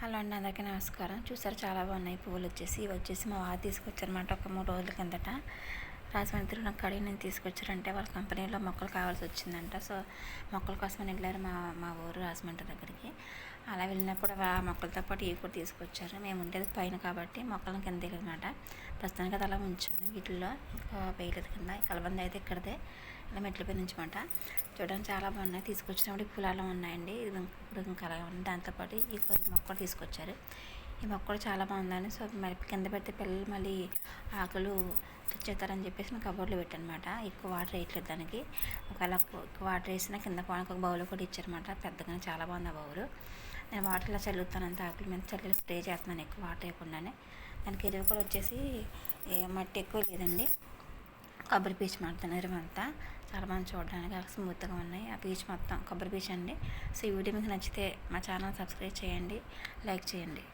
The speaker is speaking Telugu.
హలో అండి అందరికీ నమస్కారం. చూసారు చాలా బాగున్నాయి పువ్వులు వచ్చేసి. ఇవి వచ్చేసి మా వారు తీసుకొచ్చారనమాట ఒక మూడు రోజుల కిందట. రాజమండ్రి నాకు కడిగి నేను తీసుకొచ్చారంటే వాళ్ళ కంపెనీలో మొక్కలు కావాల్సి వచ్చిందంట. సో మొక్కల కోసం వెళ్ళారు మా మా ఊరు రాజమండ్రి దగ్గరికి. అలా వెళ్ళినప్పుడు ఆ మొక్కలతో పాటు ఇవి కూడా తీసుకొచ్చారు. మేము ఉండేది పైన కాబట్టి మొక్కలను కింద దిగనమాట ప్రస్తుతానికి అది అలా ఉంచాను వీటిల్లో వేయలేదు కింద. కలబంద అయితే ఇక్కడదే. ఇలా మెట్ల పైన ఉంచమాట. చూడడానికి చాలా బాగున్నాయి. తీసుకొచ్చినప్పుడు ఈ ఉన్నాయండి. ఇది ఇప్పుడు ఇంకా అలాగే ఉంది. దాంతోపాటు ఈ కొద్ది మొక్కలు తీసుకొచ్చారు. ఈ మొక్కలు చాలా బాగుందని సో మరి కింద పెడితే పిల్లలు మళ్ళీ ఆకులు తెచ్చేస్తారని చెప్పేసి మేము కబోర్డ్లో పెట్టానమాట ఎక్కువ వాటర్ వేయట్లేదు దానికి. ఒకవేళ ఎక్కువ వాటర్ వేసినా కింద పోవడానికి ఒక బౌల్ కూడా ఇచ్చారనమాట పెద్దగానే చాలా బాగుంది ఆ బౌల్. నేను వాటర్లో చల్లుతాను అంత ఆకుల మీద చల్లి స్ప్రే చేస్తున్నాను ఎక్కువ వాటర్ వేయకుండానే దానికి ఎరువు కూడా వచ్చేసి ఏ మట్టి ఎక్కువ లేదండి. కొబ్బరి పీచు మాడతాను ఎరువు అంతా. చాలా మంది చూడడానికి స్మూత్గా ఉన్నాయి. ఆ పీచు మొత్తం కొబ్బరి పీచు అండి. సో ఈ వీడియో మీకు నచ్చితే మా ఛానల్ సబ్స్క్రైబ్ చేయండి. లైక్ చేయండి.